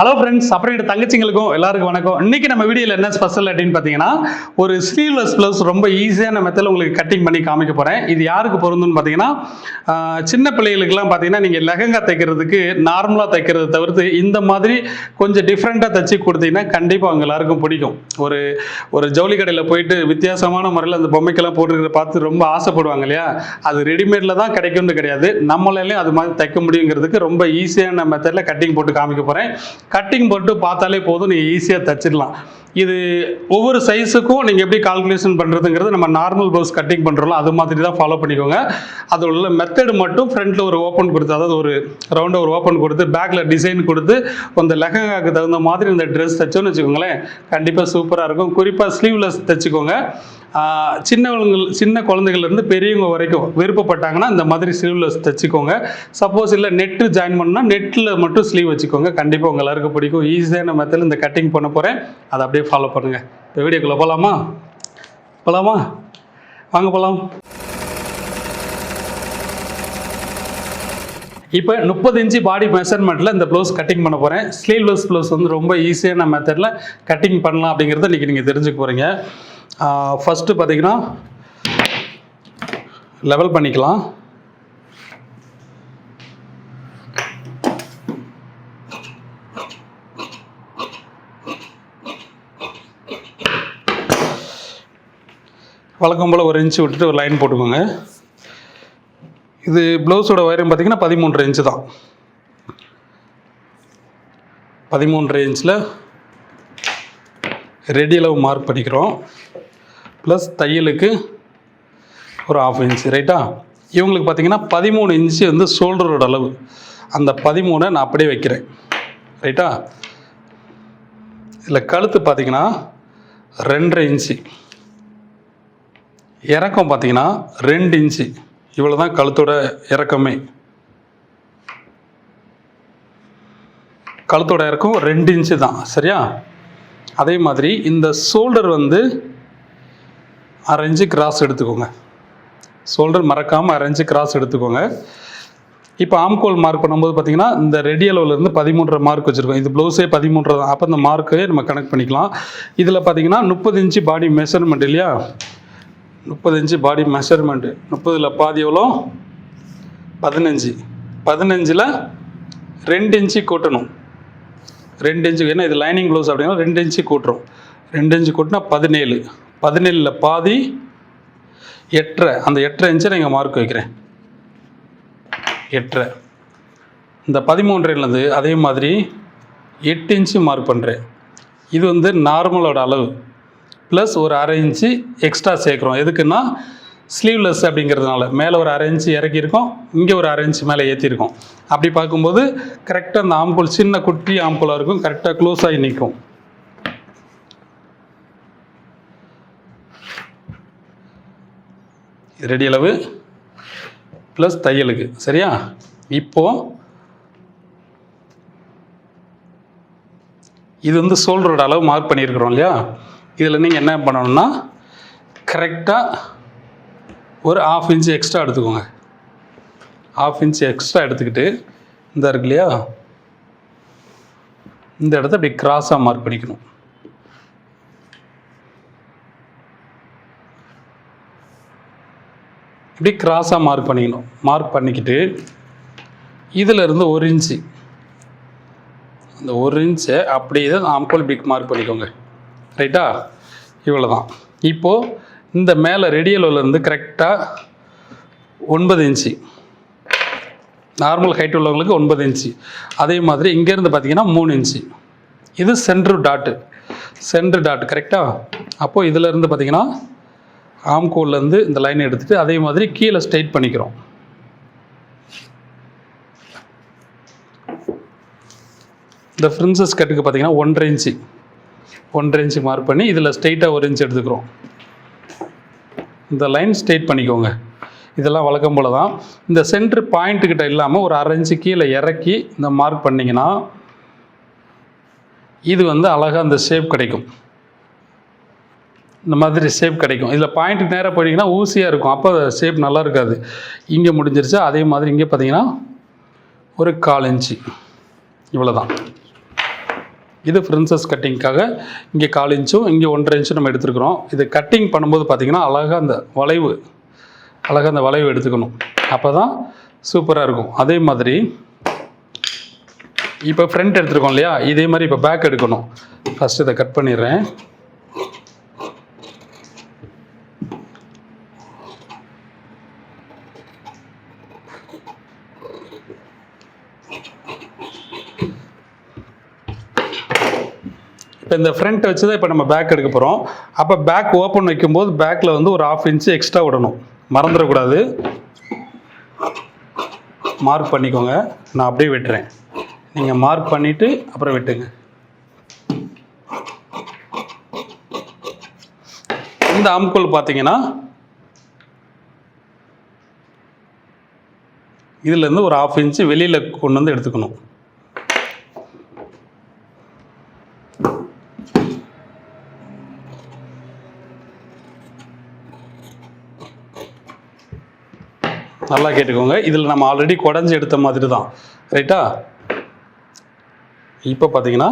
Hello friends அப்புறம் தங்கச்சிங்களுக்கும் எல்லாருக்கும் வணக்கம். இன்னைக்கு நம்ம வீடியோவில் என்ன ஸ்பெஷல் அப்படின்னு பார்த்தீங்கன்னா ஒரு ஸ்லீவ்லெஸ் ப்ளஸ் ரொம்ப ஈஸியான மெத்தடில் உங்களுக்கு கட்டிங் பண்ணி காமிக்க போகிறேன் இது யாருக்கு பொருந்தும்னு பார்த்தீங்கன்னா சின்ன பிள்ளைகளுக்குலாம் பார்த்தீங்கன்னா நீங்கள் லெஹங்கா தைக்கிறதுக்கு நார்மலாக தைக்கிறத தவிர்த்து இந்த மாதிரி கொஞ்சம் டிஃப்ரெண்ட்டாக தைச்சி கொடுத்தீங்கன்னா கண்டிப்பாக அவங்க எல்லாருக்கும் பிடிக்கும். ஒரு ஒரு ஜவுளி கடையில் போயிட்டு வித்தியாசமான முறையில் அந்த பொம்மைக்கெல்லாம் போட்டுருக்கிற பார்த்து ரொம்ப ஆசைப்படுவாங்க இல்லையா? அது ரெடிமேடில் தான் கிடைக்கும்னு கிடையாது. நம்மளாலையும் அது மாதிரி தைக்க முடியுங்கிறதுக்கு ரொம்ப ஈஸியான மெத்தடில் கட்டிங் போட்டு காமிக்க போகிறேன் கட்டிங் போட்டு பார்த்தாலே போதும் நீங்கள் ஈஸியாக தச்சிடலாம். இது ஒவ்வொரு சைஸுக்கும் நீங்கள் எப்படி கால்குலேஷன் பண்ணுறதுங்கிறது நம்ம நார்மல் ப்ளவுஸ் கட்டிங் பண்ணுறோம் அது மாதிரி தான் ஃபாலோ பண்ணிக்கோங்க. அது உள்ள மெத்தடு மட்டும் ஃப்ரண்ட்டில் ஒரு ஓப்பன் கொடுத்து அதாவது ஒரு ரவுண்டாக ஒரு ஓப்பன் கொடுத்து பேக்கில் டிசைன் கொடுத்து அந்த லெஹங்காக்கு தகுந்த மாதிரி இந்த ட்ரெஸ் தைச்சோன்னு வச்சுக்கோங்களேன் கண்டிப்பாக சூப்பராக இருக்கும். குறிப்பாக ஸ்லீவ்லெஸ் தைச்சிக்கோங்க. சின்னவங்க சின்ன குழந்தைகள்லேருந்து பெரியவங்க வரைக்கும் விருப்பப்பட்டாங்கன்னா இந்த மாதிரி ஸ்லீவ்லெஸ் தைச்சிக்கோங்க. சப்போஸ் இல்லை நெட்டு ஜாயின் பண்ணால் நெட்டில் மட்டும் ஸ்லீவ் வச்சுக்கோங்க. கண்டிப்பாக உங்கள் எல்லாருக்கும் பிடிக்கும். ஈஸியான மெத்தடில் இந்த கட்டிங் பண்ண போகிறேன் அதை அப்படியே ஃபாலோ பண்ணுங்கள் இப்போ வீடியோக்குள்ளே போகலாமா போகலாமா வாங்க போகலாம் இப்போ முப்பது இன்ச்சு பாடி மெஷர்மெண்ட்டில் இந்த ப்ளவுஸ் கட்டிங் பண்ண போகிறேன் ஸ்லீவ்லெஸ் ப்ளவுஸ் வந்து ரொம்ப ஈஸியான மெத்தடில் கட்டிங் பண்ணலாம் அப்படிங்கிறத இன்றைக்கி நீங்கள் தெரிஞ்சுக்க போகிறீங்க ஃபஸ்ட்டு பார்த்தீங்கன்னா லெவல் பண்ணிக்கலாம். வழக்கம் போல் ஒரு இன்ச்சு விட்டுட்டு ஒரு லைன் போட்டுக்கோங்க. இது ப்ளவுஸோட ஒயரம் பார்த்தீங்கன்னா பதிமூன்று இன்ச்சு தான். பதிமூன்று இன்ச்சில் ரெடி அளவு மார்க் பண்ணிக்கிறோம். ப்ளஸ் தையலுக்கு ஒரு ஆஃப் இன்ச்சு ரைட்டா இவங்களுக்கு பார்த்தீங்கன்னா பதிமூணு இன்ச்சு வந்து ஷோல்டரோட அளவு. அந்த பதிமூணை நான் அப்படியே வைக்கிறேன். ரைட்டா இதில் கழுத்து பார்த்தீங்கன்னா ரெண்டரை இன்ச்சு இறக்கம் பார்த்தீங்கன்னா ரெண்டு இன்ச்சு இவ்வளோ தான் கழுத்தோட இறக்கமே. கழுத்தோட இறக்கம் ரெண்டு இன்ச்சு தான் சரியா? அதே மாதிரி இந்த ஷோல்டர் வந்து அரை இன்ச்சு கிராஸ் எடுத்துக்கோங்க. ஷோல்டர் மறக்காமல் அரை கிராஸ் எடுத்துக்கோங்க. இப்போ ஆம்கோல் மார்க் பண்ணும்போது பார்த்தீங்கன்னா இந்த ரெடி அளவுலேருந்து பதிமூன்றரை மார்க் வச்சுருக்கோம். இது ப்ளவுஸே பதிமூன்றரை தான். அப்போ இந்த மார்க்கே நம்ம கனெக்ட் பண்ணிக்கலாம். இதில் பார்த்தீங்கன்னா முப்பது இன்ச்சு பாடி மெஷர்மெண்ட் இல்லையா? முப்பது இன்ச்சு பாடி மெஷர்மெண்ட்டு முப்பதில் பாதி எவ்வளோ? பதினஞ்சு. பதினஞ்சில் ரெண்டு இன்ச்சு கூட்டணும். ரெண்டு இன்ச்சு ஏன்னா இது லைனிங் ப்ளவுஸ் அப்படின்னா ரெண்டு இன்ச்சு கூட்டுறோம். ரெண்டு இன்ச்சு கூட்டினா பதினேழு. பதினேழில் பாதி எட்டரை. அந்த எட்டரை இன்ச்சை நீங்கள் மார்க் வைக்கிறேன். எட்டரை. இந்த பதிமூன்றைலேருந்து அதே மாதிரி எட்டு இன்ச்சு மார்க் பண்ணுறேன் இது வந்து நார்மலோட அளவு. ப்ளஸ் ஒரு அரை இன்ச்சு எக்ஸ்ட்ரா சேர்க்குறோம். எதுக்குன்னா ஸ்லீவ்லெஸ் அப்படிங்கிறதுனால. மேலே ஒரு அரை இன்ச்சு இறக்கியிருக்கோம். இங்கே ஒரு அரை இன்ச்சு மேலே ஏற்றிருக்கோம் அப்படி பார்க்கும்போது கரெக்டாக அந்த ஆம்புல் சின்ன குட்டி ஆம்பூலாக இருக்கும். கரெக்டாக க்ளோஸ் ஆகி நிற்கும். ரெடி அளவு ப்ளஸ் தையலுக்கு சரியா? இப்போது இது வந்து சோல்டரோட அளவு மார்க் பண்ணியிருக்கிறோம் இல்லையா? இதில் நீங்கள் என்ன பண்ணணும்னா கரெக்டாக ஒரு ஆஃப் இன்ச் எக்ஸ்ட்ரா எடுத்துக்கோங்க. ஆஃப் இன்ச் எக்ஸ்ட்ரா எடுத்துக்கிட்டு இந்த இருக்கு இல்லையா? இந்த இடத்த அப்படி கிராஸாக மார்க் பண்ணிக்கணும். இப்படி கிராஸாக மார்க் பண்ணிக்கணும். மார்க் பண்ணிக்கிட்டு இதிலிருந்து ஒரு இன்ச்சு அந்த ஒரு இன்ச்சை அப்படியே தான் ஆம்கோல் பிக் மார்க் பண்ணிக்கோங்க. ரைட்டா இவ்வளோ தான் இப்போது இந்த மேலே ரெடியலோலேருந்து கரெக்டாக ஒன்பது இன்ச்சு நார்மல் ஹைட் உள்ளவங்களுக்கு ஒன்பது இன்ச்சு அதே மாதிரி இங்கேருந்து பார்த்தீங்கன்னா மூணு இன்ச்சு இது சென்ட்ரு டாட்டு சென்ட்ரு டாட் கரெக்டாக அப்போது இதிலேருந்து பார்த்தீங்கன்னா ஆம்கோல்லேருந்து இந்த லைன் எடுத்துகிட்டு அதே மாதிரி கீழே ஸ்ட்ரைட் பண்ணிக்கிறோம். இந்த ஃப்ரின்சஸ் கட்டுக்கு பார்த்தீங்கன்னா ஒன்றரை இன்ச்சு ஒன்றரை இன்ச்சு மார்க் பண்ணி இதில் ஸ்ட்ரெயிட்டாக ஒரு இன்ச் எடுத்துக்கிறோம். இந்த லைன் ஸ்ட்ரெயிட் பண்ணிக்கோங்க. இதெல்லாம் வழக்கம் போல தான் இந்த சென்ட்ரு பாயிண்ட்டுக்கிட்ட இல்லாமல் ஒரு அரை இன்ச்சு கீழே இறக்கி இந்த மார்க் பண்ணிங்கன்னா இது வந்து அழகாக அந்த ஷேப் கிடைக்கும். இந்த மாதிரி ஷேப் கிடைக்கும். இதில் பாயிண்ட்டுக்கு நேராக போனீங்கன்னா ஊசியாக இருக்கும். அப்போ ஷேப் நல்லா இருக்காது. இங்கே முடிஞ்சிருச்சு. அதே மாதிரி இங்கே பார்த்தீங்கன்னா ஒரு கால் இன்ச்சு. இவ்வளோ தான் இது ஃப்ரின்சஸ் கட்டிங்க்காக இங்கே கால் இன்ச்சும் இங்கே ஒன்றரை இன்ச்சும் நம்ம எடுத்துருக்குறோம். இது கட்டிங் பண்ணும்போது பார்த்திங்கன்னா அழகாக அந்த வளைவு அழகாக அந்த வளைவு எடுத்துக்கணும். அப்போ தான் சூப்பராக இருக்கும். அதே மாதிரி இப்போ ஃப்ரண்ட் எடுத்துருக்கோம் இல்லையா? இதே மாதிரி இப்போ பேக் எடுக்கணும். ஃபஸ்ட்டு இதை கட் பண்ணிடுறேன். இப்போ இந்த ஃப்ரண்ட் வச்சு தான் இப்போ நம்ம பேக் எடுக்க போகிறோம் அப்போ பேக் ஓப்பன் வைக்கும்போது பேக்கில் வந்து ஒரு ஆஃப் இன்ச்சு எக்ஸ்ட்ரா விடணும். மறந்துடக்கூடாது. மார்க் பண்ணிக்கோங்க. நான் அப்படியே வெட்டுறேன். நீங்கள் மார்க் பண்ணிவிட்டு அப்புறம் வெட்டுங்க. இந்த ஆம்கோல் பார்த்தீங்கன்னா இதுலேருந்து ஒரு ஆஃப் இன்ச்சு வெளியில் கொண்டு வந்து எடுத்துக்கணும். நல்லா கேட்டுக்கோங்க. இதில் நம்ம ஆல்ரெடி குடஞ்சி எடுத்த மாதிரி தான் ரைட்டா இப்போ பார்த்தீங்கன்னா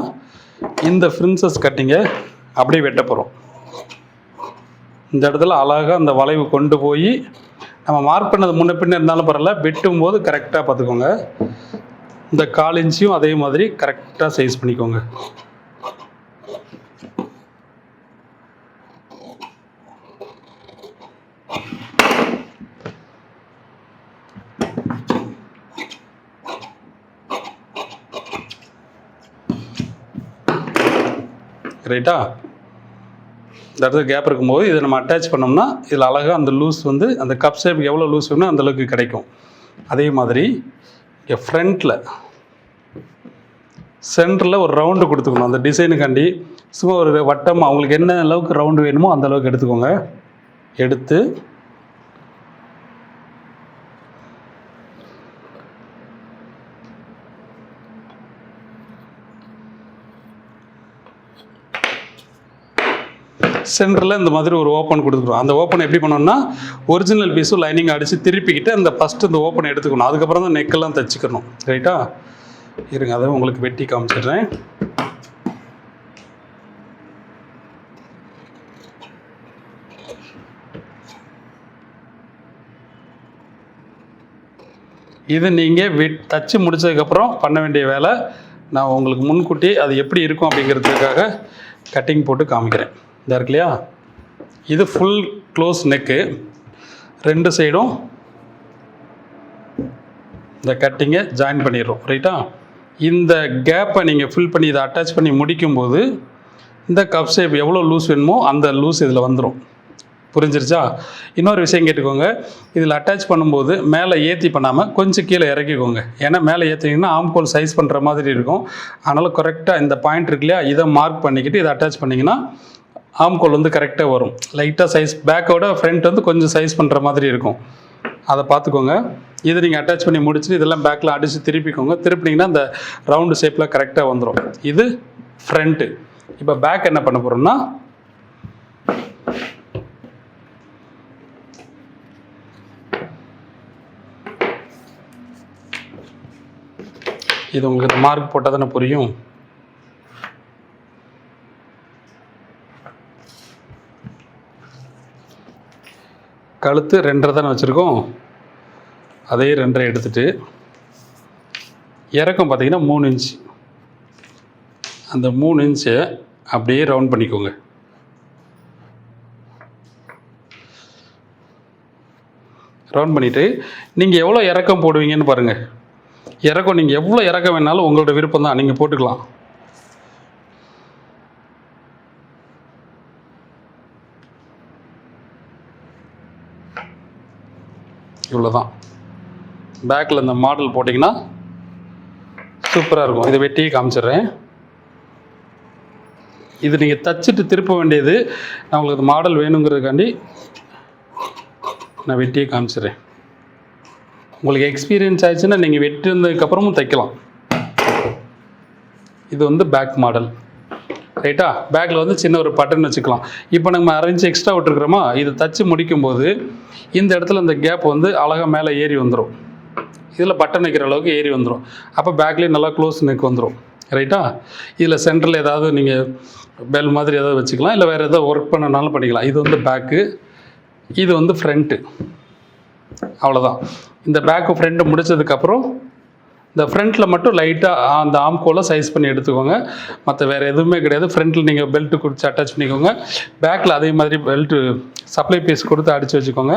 இந்த ஃப்ரின்சஸ் கட்டிங்கை அப்படியே வெட்ட போகிறோம் இந்த இடத்துல அழகாக அந்த வளைவு கொண்டு போய் நம்ம மார்க் பண்ணது முன்ன பின்ன இருந்தாலும் பரவாயில்ல வெட்டும் போது கரெக்டாக பார்த்துக்கோங்க இந்த கால் இன்ச்சியும் அதே மாதிரி கரெக்டாக சைஸ் பண்ணிக்கோங்க. ரைட்டா இந்த இடத்துல கேப் இருக்கும்போது இதை நம்ம அட்டாச் பண்ணோம்னா இதில் அழகாக அந்த லூஸ் வந்து அந்த கப் ஷேப் எவ்வளோ லூஸ் வேணும் அந்த அளவுக்கு கிடைக்கும். அதே மாதிரி இங்கே ஃப்ரண்ட்டில் சென்டரில் ஒரு ரவுண்டு கொடுத்துக்கணும். அந்த டிசைனுக்காண்டி சும்மா ஒரு வட்டம் அவங்களுக்கு என்ன அளவுக்கு ரவுண்டு வேணுமோ அந்த அளவுக்கு எடுத்துக்கோங்க. எடுத்து சென்டரில் இந்த மாதிரி ஒரு ஓப்பன் கொடுத்துருவோம் அந்த ஓப்பன் எப்படி பண்ணோம்னா ஒரிஜினல் பீஸும் லைனிங் அடித்து திருப்பிக்கிட்டு அந்த ஃபஸ்ட்டு இந்த ஓப்பன் எடுத்துக்கணும். அதுக்கப்புறம் தான் நெக்கெல்லாம் தைச்சிக்கணும். ரைட்டா இருங்க அதை உங்களுக்கு வெட்டி காமிச்சிடுறேன். இது நீங்கள் வெட் தச்சு முடிச்சதுக்கப்புறம் பண்ண வேண்டிய வேலை நான் உங்களுக்கு முன்கூட்டி அது எப்படி இருக்கும் அப்படிங்கிறதுக்காக கட்டிங் போட்டு காமிக்கிறேன். இதாக இருக்கு இல்லையா? இது ஃபுல் க்ளோஸ் நெக்கு ரெண்டு சைடும் இந்த கட்டிங்கை ஜாயின் பண்ணிடுறோம். ரைட்டா இந்த கேப்பை நீங்கள் ஃபில் பண்ணி இதை அட்டாச் பண்ணி முடிக்கும்போது இந்த கப் ஷேப் எவ்வளோ லூஸ் வேணுமோ அந்த லூஸ் இதில் வந்துடும் புரிஞ்சிருச்சா? இன்னொரு விஷயம் கேட்டுக்கோங்க. இதில் அட்டாச் பண்ணும்போது மேலே ஏற்றி பண்ணாமல் கொஞ்சம் கீழே இறக்கிக்கோங்க. ஏன்னா மேலே ஏற்றிங்கன்னா ஆம்கோல் சைஸ் பண்ணுற மாதிரி இருக்கும். அதனால் கரெக்டாக இந்த பாயிண்ட் இருக்கு இல்லையா? இதை மார்க் பண்ணிக்கிட்டு இதை அட்டாச் பண்ணிங்கன்னா ஆம்கோல் வந்து கரெக்டாக வரும். லைட்டாக சைஸ் பேக்கோட ஃப்ரண்ட் வந்து கொஞ்சம் சைஸ் பண்ணுற மாதிரி இருக்கும். அதை பார்த்துக்கோங்க. இதை நீங்கள் அட்டாச் பண்ணி முடிச்சுட்டு இதெல்லாம் பேக்கில் அடித்து திருப்பிக்கோங்க. திருப்பினீங்கன்னா அந்த ரவுண்டு ஷேப்பில் கரெக்டாக வந்துடும் இது ஃப்ரண்ட்டு இப்போ பேக் என்ன பண்ண போகிறோம்னா இது உங்களுக்கு மார்க் போட்டால் தானே புரியும். கழுத்து ரெண்டரை தானே வச்சுருக்கோம்? அதே ரெண்டரை எடுத்துட்டு இறக்கம் பார்த்தீங்கன்னா மூணு இன்ச் அந்த மூணு இன்ச்சை அப்படியே ரவுண்ட் பண்ணிக்கோங்க. ரவுண்ட் பண்ணிவிட்டு நீங்கள் எவ்வளோ இறக்கம் போடுவீங்கன்னு பாருங்கள் இறக்கம் நீங்கள் எவ்வளோ இறக்கம் வேணாலும் உங்களோட விருப்பம் தான் நீங்கள் போட்டுக்கலாம். இவ்வளோ தான் பேக்கில் இந்த மாடல் போட்டிங்கன்னா சூப்பராக இருக்கும். இதை வெட்டியே காமிச்சிடுறேன். இது நீங்கள் தச்சுட்டு திருப்ப வேண்டியது நான் உங்களுக்கு மாடல் வேணுங்கிறதுக்காண்டி நான் வெட்டியே காமிச்சிடுறேன். உங்களுக்கு எக்ஸ்பீரியன்ஸ் ஆயிடுச்சுன்னா நீங்கள் வெட்டினதுக்கப்புறமும் தைக்கலாம். இது வந்து பேக் மாடல் ரைட்டா பேக்கில் வந்து சின்ன ஒரு பட்டன் வச்சுக்கலாம். இப்போ நம்ம அரைஞ்சு எக்ஸ்ட்ரா விட்டுருக்குறோமா? இது தச்சு முடிக்கும்போது இந்த இடத்துல இந்த கேப் வந்து அழகாக மேலே ஏறி வந்துடும் இதில் பட்டன் வைக்கிற அளவுக்கு ஏறி வந்துடும் அப்போ பேக்லேயே நல்லா க்ளோஸ் நெக் வந்துடும் ரைட்டா இதில் சென்டரில் ஏதாவது நீங்கள் பெல் மாதிரி ஏதாவது வச்சுக்கலாம். இல்லை வேறு ஏதாவது ஒர்க் பண்ணனாலும் பண்ணிக்கலாம். இது வந்து பேக்கு இது வந்து ஃப்ரண்ட்டு அவ்வளோதான் இந்த பேக்கு ஃப்ரண்ட்டு முடிச்சதுக்கப்புறம் இந்த ஃப்ரண்ட்டில் மட்டும் லைட்டாக அந்த ஆம்கோலை சைஸ் பண்ணி எடுத்துக்கோங்க. மற்ற வேறு எதுவுமே கிடையாது. ஃப்ரண்ட்டில் நீங்கள் பெல்ட்டு கொடுத்து அட்டாச் பண்ணிக்கோங்க. பேக்கில் அதே மாதிரி பெல்ட்டு சப்ளை பீஸ் கொடுத்து அடித்து வச்சுக்கோங்க.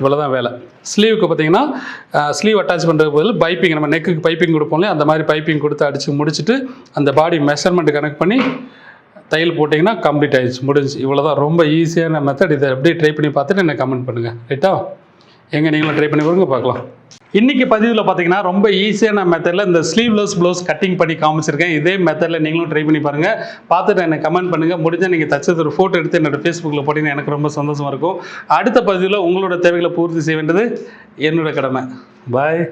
இவ்வளோ தான் வேலை ஸ்லீவுக்கு பார்த்தீங்கன்னா ஸ்லீவ் அட்டாச் பண்ணுறது பதில் பைப்பிங் நம்ம நெக்குக்கு பைப்பிங் கொடுப்போம்ல அந்த மாதிரி பைப்பிங் கொடுத்து அடித்து முடிச்சுட்டு அந்த பாடி மெஷர்மெண்ட் கனெக்ட் பண்ணி தையல் போட்டிங்கன்னா கம்ப்ளீட் ஆகிடுச்சு முடிஞ்சு. இவ்வளோ தான் ரொம்ப ஈஸியான மெத்தட் இதை எப்படி ட்ரை பண்ணி பார்த்துட்டு எனக்கு கமெண்ட் பண்ணுங்கள் ரைட்டா எங்கே நீங்களும் ட்ரை பண்ணி கொடுங்க பார்க்கலாம். இன்றைக்கி பதிவில் பார்த்தீங்கன்னா ரொம்ப ஈஸியான மெத்தடில் இந்த ஸ்லீவ்லெஸ் ப்ளவுஸ் கட்டிங் பண்ணி காமிச்சிருக்கேன். இதே மெத்தடில் நீங்களும் ட்ரை பண்ணி பாருங்கள் பார்த்துட்டு எனக்கு கமெண்ட் பண்ணுங்கள் முடிஞ்சால் நீங்கள் தச்சது ஒரு ஃபோட்டோ எடுத்து என்னோட ஃபேஸ்புக்கில் போட்டிங்கன்னா எனக்கு ரொம்ப சந்தோஷமாக இருக்கும். அடுத்த பதிவில் உங்களோட தேவைகளை பூர்த்தி செய்ய வேண்டியது என்னோட கடமை. பாய்